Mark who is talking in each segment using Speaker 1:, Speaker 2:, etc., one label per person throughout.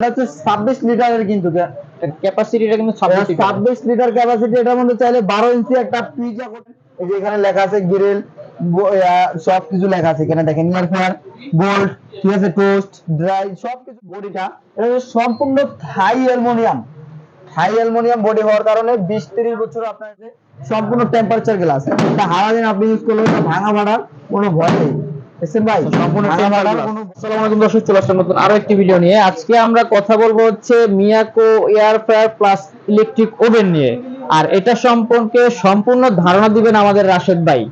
Speaker 1: এটা হচ্ছে ছাব্বিশ লিটারের কিন্তু
Speaker 2: ক্যাপাসিটিটা কিন্তু ছাব্বিশ লিটার।
Speaker 1: ক্যাপাসিটি এটার মধ্যে চাইলে বারো ইঞ্চি একটা পিজা এই যে এখানে লেখা আছে গ্রিল সব কিছু লেখা আছে। এখানে দেখেন ইয়ার ফেয়ার গোল্ড ঠিক আছে টোস্ট ড্রাই সব কিছু বডিটা। এটা সম্পূর্ণ Thai aluminium Thai aluminium body হওয়ার কারণে বিশ তিরিশ বছর আপনার সম্পূর্ণ টেম্পারেচার গ্লাস এটা হারা দিন আপনি ইউজ করলে ভাঙা ভাড়া কোনো ভয় নেই। ভাই? সম্পূর্ণ ভাঙা ভাড়ার কোনো
Speaker 2: আসসালামু আলাইকুম দর্শক চলে আসলাম নতুন আরও একটি ভিডিও নিয়ে আজকে আমরা কথা বলব হচ্ছে Miyako air fryer plus electric oven নিয়ে। আর এটা সম্পর্কে সম্পূর্ণ ধারণা দিবেন আমাদের রাশেদ ভাই।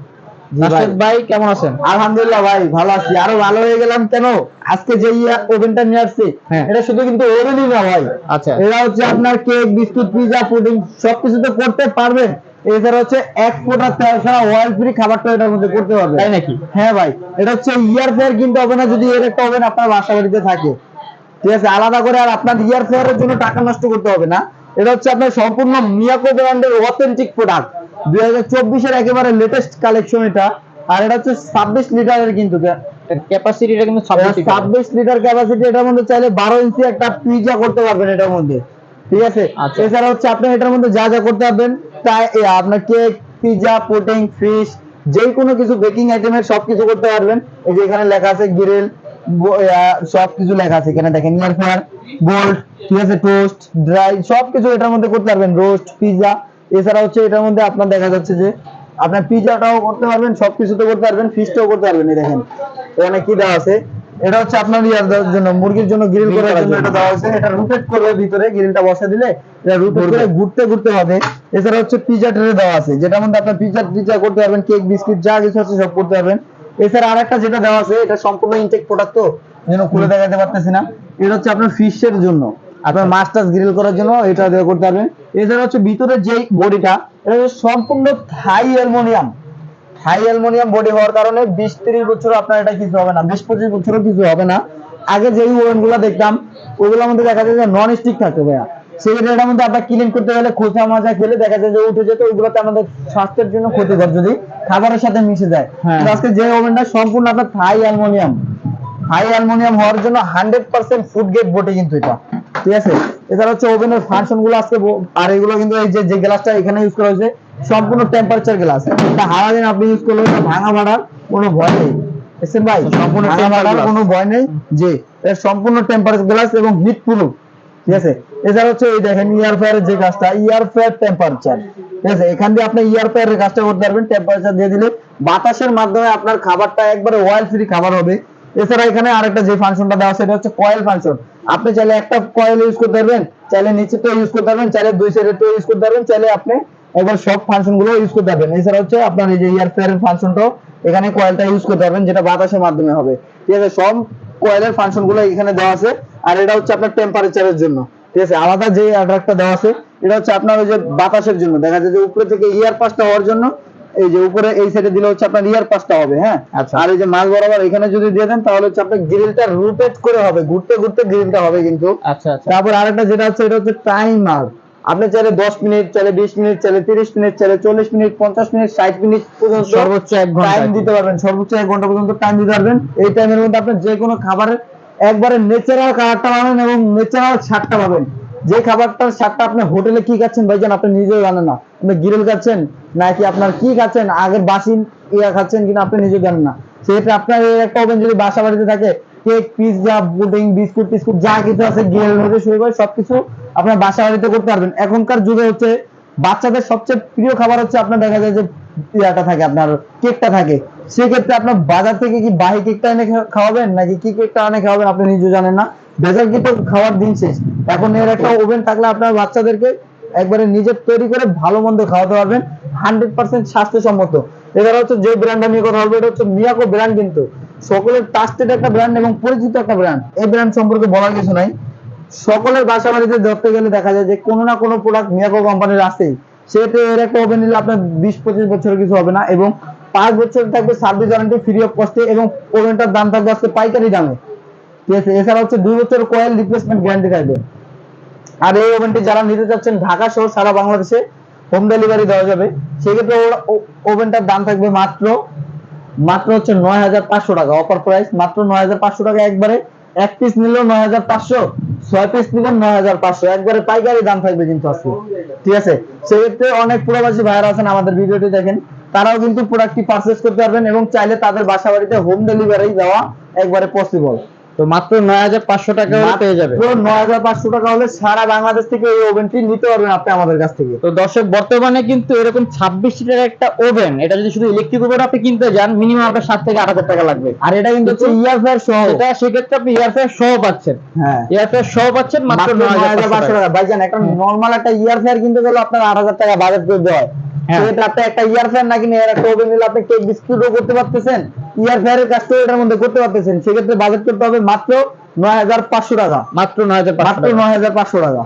Speaker 2: রাশেদ ভাই কেমন আছেন?
Speaker 1: আলহামদুলিল্লাহ ভাই ভালো আছি। আরও ভালো হয়ে গেলাম কেন? আজকে যে ওভেনটা নিয়ে আসছি
Speaker 2: হ্যাঁ।
Speaker 1: এটা শুধু কিন্তু ওভেনই না ভাই।
Speaker 2: আচ্ছা।
Speaker 1: এটা হচ্ছে আপনার কেক বিস্কুট পিজা পুডিং সবকিছু তো করতে পারবেন। এছাড়া হচ্ছে এক ফোঁটা তেল ছাড়া অয়েল ফ্রি খাবারটা এটার মধ্যে করতে পারবেন
Speaker 2: তাই নাকি?
Speaker 1: হ্যাঁ ভাই এটা হচ্ছে ইয়ার ফেয়ার কিনতে হবে না যদি এর একটা ওভেন আপনার বাসা বাড়িতে থাকে। ঠিক আছে আলাদা করে আর আপনার ইয়ার ফেয়ারের জন্য টাকা নষ্ট করতে হবে না। এটা হচ্ছে আপনার সম্পূর্ণ মিয়াকো ব্র্যান্ডের অথেন্টিক প্রোডাক্ট দুই হাজার চব্বিশের একেবারে লেটেস্ট কালেকশন এটা। আর এটা হচ্ছে ছাব্বিশ লিটারের কিন্তু।
Speaker 2: ক্যাপাসিটিটা কিন্তু ছাব্বিশ লিটার।
Speaker 1: ক্যাপাসিটি এটার মধ্যে চাইলে বারো ইঞ্চি একটা পিজা করতে পারবেন এটার মধ্যে। ঠিক আছে?
Speaker 2: আচ্ছা।
Speaker 1: এছাড়া হচ্ছে আপনি এটার মধ্যে যা যা করতে পারবেন। তাই আপনার কেক পিজা পুডিং ফিশ যে কোনো কিছু বেকিং আইটেমের করতে পারবেন। এই যে এখানে লেখা আছে গ্রিল লেখা আছে এখানে দেখেন ইয়ার ফেয়ার গোল্ড ঠিক আছে টোস্ট ড্রাই এটার মধ্যে করতে পারবেন। রোস্ট পিজা এছাড়া হচ্ছে এটার মধ্যে আপনার দেখা যাচ্ছে যে আপনার পিজাটাও করতে পারবেন সব কিছু তো করতে পারবেন ফিশটাও করতে পারবেন এই দেখেন। এখানে কি দেওয়া আছে? এটা হচ্ছে আপনার ইয়ার জন্য মুরগির জন্য গ্রিল করার জন্য
Speaker 2: জন্য।
Speaker 1: এটা দেওয়া হয়েছে এটা রোটেট করবে ভিতরে গ্রিলটা বসা দিলে এটা রোটেট করে ঘুরতে ঘুরতে হবে। এছাড়া হচ্ছে পিজা ট্রে দেওয়া আছে যেটা মধ্যে আপনার পিজা টিজা করতে পারবেন কেক বিস্কিট যা কিছু আছে সব করতে পারবেন। এছাড়া আরেকটা যেটা দেওয়া আছে এটা সম্পূর্ণ ইনটেক প্রোডাক্ট তো যেন খুলে দেখাতে পারতেছি না। এটা হচ্ছে আপনার ফিশের জন্য। আপনার মাছ টাছ গ্রিল করার জন্য এটা দিয়ে করতে পারবেন। এছাড়া হচ্ছে ভিতরে যে বডিটা এটা হচ্ছে সম্পূর্ণ Thai aluminium high aluminium body হওয়ার কারণে বিশ তিরিশ বছর আপনার এটা কিছু হবে না বিশ পঁচিশ বছরও কিছু হবে না। আগে যেই ওভেনগুলো দেখতাম ওগুলোর মধ্যে দেখা যায় যে নন স্টিক থাকে ভাইয়া। সেক্ষেত্রে এটার মধ্যে ক্লিন করতে গেলে খোসা মাজা খেলে দেখা যায় যে উঠে যেত ওইগুলোতে আমাদের স্বাস্থ্যের জন্য ক্ষতিকর যদি খাবারের সাথে মিশে যায়।
Speaker 2: হ্যাঁ।
Speaker 1: আজকে যে ওভেনটা সম্পূর্ণ আপনার থাই অ্যালুমিনিয়াম হাই অ্যালুমিনিয়াম হওয়ার জন্য হান্ড্রেড পার্সেন্ট ফুড বটে কিন্তু এটা। ঠিক আছে? এছাড়া হচ্ছে ওভেনের ফাংশনগুলো আজকে আর এগুলো কিন্তু এই যে যে গ্লাসটা এখানে ইউজ করা হয়েছে সম্পূর্ণ টেম্পারেচার গ্লাস এটা হারা দিন আপনি ইউজ করলে ভাঙা ভাড়ার কোনো ভয় নেই। ভাই?
Speaker 2: সম্পূর্ণ।
Speaker 1: কোনো ভয় নেই। যে এর সম্পূর্ণ টেম্পারেচার গ্লাস এবং হিট প্রুফ আছে? এছাড়া হচ্ছে যে ফায়ার টেম্পারেচার ঠিক আছে? এখান দিয়ে আপনি কাজটা করতে পারবেন টেম্পারেচার দিয়ে দিলে বাতাসের মাধ্যমে আপনার খাবারটা একবারে ফ্রি খাবার হবে। এছাড়া এখানে আরেকটা যে ফাংশনটা দেওয়া সেটা হচ্ছে কয়েল ফাংশন আপনি চাইলে একটা কয়েল ইউজ করতে পারবেন, চাইলে নিচে তো ইউজ করতে পারবেন, চাইলে দুই সাইডে তো ইউজ করতে পারবেন, চাইলে আপনি একবার সব ফাংশনগুলো ইউজ করতে পারবেন। এছাড়া হচ্ছে আপনার এই যে ফাংশনটাও এখানে কয়েলটা ইউজ করতে পারবেন, যেটা বাতাসের মাধ্যমে হবে। ঠিক আছে? সব কয়েলের ফাংশনগুলো এখানে দেওয়া আছে। আর এটা হচ্ছে আপনার টেম্পারেচারের জন্য। ঠিক আছে? আলাদা যে অ্যাডাপ্টারটা দেওয়া আছে এটা হচ্ছে আপনার ওই যে বাতাসের জন্য। দেখা যায় যে উপরে থেকে ইয়ার পাসটা হওয়ার জন্য এই যে উপরে এই সাইডে দিলে হচ্ছে আপনার ইয়ার পাসটা হবে হ্যাঁ?
Speaker 2: আচ্ছা।
Speaker 1: আর এই যে মাছ বরাবর এখানে যদি দিয়ে দেন তাহলে হচ্ছে আপনার গ্রিলটা রোটেট করে হবে ঘুরতে ঘুরতে গ্রিলটা হবে কিন্তু।
Speaker 2: আচ্ছা আচ্ছা।
Speaker 1: তারপর আরেকটা যেটা হচ্ছে এটা হচ্ছে টাইমার আপনি চাইলে দশ মিনিট চাইলে বিশ মিনিট চাইলে তিরিশ মিনিট চাইলে চল্লিশ মিনিট পঞ্চাশ মিনিট ষাট মিনিট পর্যন্ত
Speaker 2: সর্বোচ্চ এক ঘণ্টা
Speaker 1: টাইম দিতে পারবেন। সর্বোচ্চ এক ঘণ্টা পর্যন্ত টাইম দিতে পারবেন। এই টাইমের মধ্যে আপনি যে কোনো খাবারের একবারে ন্যাচারাল কালারটা পাবেন এবং ন্যাচারাল স্বাদটা পাবেন। যে খাবারটার স্বাদটা আপনি হোটেলে কি খাচ্ছেন ভাইজান, আপনি নিজেও জানেন না। আপনি গ্রিল খাচ্ছেন, নাকি আপনার কি খাচ্ছেন, আগের বাসি ইয়া খাচ্ছেন কিনা আপনি নিজেও জানেন না। সেক্ষেত্রে আপনার এই একটা ওভেন যদি বাসা বাড়িতে থাকে কেক পিৎজা পুডিং বিস্কুট টিস্কুট যা কিছু আছে গ্রিল হতে শুরু করে সবকিছু আপনার বাসা বাড়িতে করতে পারবেন। এখনকার যুগে হচ্ছে বাচ্চাদের সবচেয়ে প্রিয় খাবার হচ্ছে আপনার দেখা যায় যে ইয়াটা থাকে, আপনার কেকটা থাকে। সেক্ষেত্রে আপনার বাজার থেকে কি বাহি কেকটা এনে খাওয়াবেন? নাকি কি কেকটা এনে খাওয়াবেন? আপনি নিজে জানেন না। ভেজাল কিন্তু খাওয়ার দিন শেষ। এখন এর একটা ওভেন থাকলে আপনার বাচ্চাদেরকে একবারে নিজের তৈরি করে ভালো মন্দ খাওয়াতে পারবেন। হান্ড্রেড পার্সেন্ট স্বাস্থ্যসম্মত। এছাড়া হচ্ছে যে ব্র্যান্ডটা নিয়ে কথা বলব, এটা হচ্ছে মিয়াকো ব্র্যান্ড কিন্তু। সকলের ট্রাস্টেড একটা ব্র্যান্ড এবং পরিচিত একটা ব্র্যান্ড এই ব্র্যান্ড সম্পর্কে বলার কিছু নাই। সকলের বাসা বাড়িতে ধরতে গেলে দেখা যায় যে কোনো না কোনো প্রোডাক্ট মিয়াকো কোম্পানির আছেই। সেহেতু এর একটা ওভেন নিলে আপনার বিশ পঁচিশ বছরের কিছু হবে না এবং পাঁচ বছর থাকবে সার্ভিস ওয়ারেন্টি ফ্রি অফ কস্টে এবং ওভেনটার দাম থাকবে আজকে পাইকারি দামে। ঠিক আছে? এছাড়া হচ্ছে দুই বছর কয়েল রিপ্লেসমেন্ট গ্যারান্টি থাকবে। আর এই ওভেনটি যারা নিতে চাচ্ছেন ঢাকা সহ সারা বাংলাদেশে হোম ডেলিভারি দেওয়া যাবে। সেক্ষেত্রে ওভেনটার দাম থাকবে মাত্র মাত্র হচ্ছে নয় হাজার পাঁচশো টাকা। অফার প্রাইস মাত্র নয় হাজার পাঁচশো টাকা একবারে। এক পিস নিলেও নয় হাজার পাঁচশো, ছয় পিস নিলেন নয় হাজার পাঁচশো। একবারে পাইকারি দাম থাকবে কিন্তু আজকে। ঠিক আছে? সেক্ষেত্রে অনেক প্রবাসী ভাইয়ারা আছেন আমাদের ভিডিওটি দেখেন। তারাও কিন্তু প্রোডাক্টটি পারচেস করতে পারবেন এবং চাইলে তাদের বাসা বাড়িতে হোম ডেলিভারি দেওয়া একবারে পসিবল
Speaker 2: তো মাত্র নয় হাজার পাঁচশো টাকা পেয়ে যাবে।
Speaker 1: নয় হাজার পাঁচশো টাকা হলে সারা বাংলাদেশ থেকে এই ওভেনটি নিতে পারবেন আপনি আমাদের কাছ থেকে।
Speaker 2: তো দর্শক বর্তমানে কিন্তু এরকম ছাব্বিশ লিটার একটা ওভেন এটা যদি শুধু ইলেকট্রিক ওভেন আপনি কিনতে যান মিনিমাম আপনার সাত থেকে আট হাজার টাকা লাগবে।
Speaker 1: আর এটা কিন্তু হচ্ছে ইয়ার ফেয়ার সহ।
Speaker 2: এটা সেক্ষেত্রে আপনি এয়ারফেয়ার সহ পাচ্ছেন।
Speaker 1: হ্যাঁ।
Speaker 2: এয়ারফেয়ার সহ পাচ্ছেন মাত্র নয় হাজার পাঁচশো টাকা।
Speaker 1: ভাইজান একটা নর্মাল একটা ইয়ার ফেয়ার কিনতে গেলে আপনার আট হাজার টাকা বাজেট করতে হ্যাঁ। সেক্ষেত্রে আপনি একটা ইয়ার ফেয়ার না? কিনে একটা ওভেন নিলে আপনি কেক বিস্কুটও করতে পারতেছেন? ইয়ার কাজটা এটার মধ্যে করতে পারতেছেন। সেক্ষেত্রে বাজেট করতে হবে মাত্র নয় হাজার পাঁচশো টাকা।
Speaker 2: মাত্র নয় হাজার পাঁচশো
Speaker 1: মাত্র নয় হাজার পাঁচশো টাকা।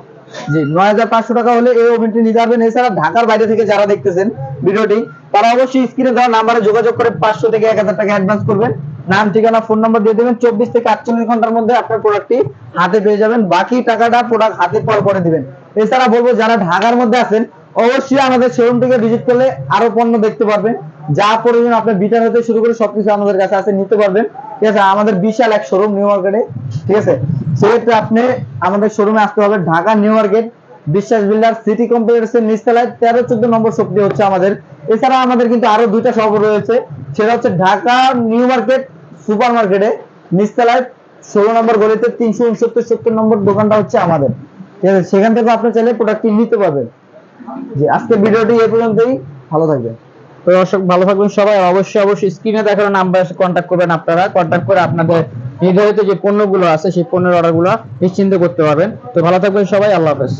Speaker 1: জি নয় হাজার পাঁচশো টাকা হলে এই ওভেনটি নিতে পারবেন। এছাড়া ঢাকার বাইরে থেকে যারা দেখতেছেন ভিডিওটি তারা অবশ্যই স্ক্রিনে দেওয়া নাম্বারে যোগাযোগ করে পাঁচশো থেকে এক হাজার টাকা অ্যাডভান্স করবেন। নাম ঠিকানা ফোন নাম্বার দিয়ে দেবেন। চব্বিশ থেকে আটচল্লিশ ঘণ্টার মধ্যে আপনার প্রোডাক্টটি হাতে পেয়ে যাবেন। বাকি টাকাটা প্রোডাক্ট হাতে পর করে দিবেন। এছাড়া বলব যারা ঢাকার মধ্যে আছেন অবশ্যই আমাদের শোরুম থেকে ভিজিট করলে আরও পণ্য দেখতে পারবেন। যা প্রয়োজন আপনার বিটার হতে শুরু করে সবকিছু আমাদের কাছে আছে, নিতে পারবেন। ঠিক আছে, আমাদের বিশাল এক শোরুম নিউ মার্কেটে ঠিক আছে, সেক্ষেত্রে আপনি আমাদের শোরুমে আসতে হবে Dhaka new market Biswas builder city complex এর নিচতলায়, তেরো চোদ্দ নম্বর শপটি হচ্ছে আমাদের। এছাড়া আমাদের কিন্তু আরও দুইটা শপ রয়েছে, সেটা হচ্ছে ঢাকা নিউ মার্কেট সুপার মার্কেটে নিচতলায় ষোলো নম্বর গলিতে তিনশো উনসত্তর, সত্তর নম্বর দোকানটা হচ্ছে আমাদের। ঠিক আছে, সেখান থেকে আপনি চাইলে প্রোডাক্টটি নিতে পারবেন। জি আজকে ভিডিওটি এই পর্যন্তই। ভালো থাকবেন।
Speaker 2: তো দর্শক, ভালো থাকবেন সবাই। অবশ্যই অবশ্যই স্ক্রিনে দেখানো নাম্বার কন্ট্যাক্ট করবেন আপনারা। কন্ট্যাক্ট করে আপনাদের নির্ধারিত যে পণ্যগুলো আছে, সেই পণ্যের অর্ডারগুলো নিশ্চিন্ত করতে পারবেন। তো ভালো থাকবেন সবাই। আল্লাহ হাফেজ।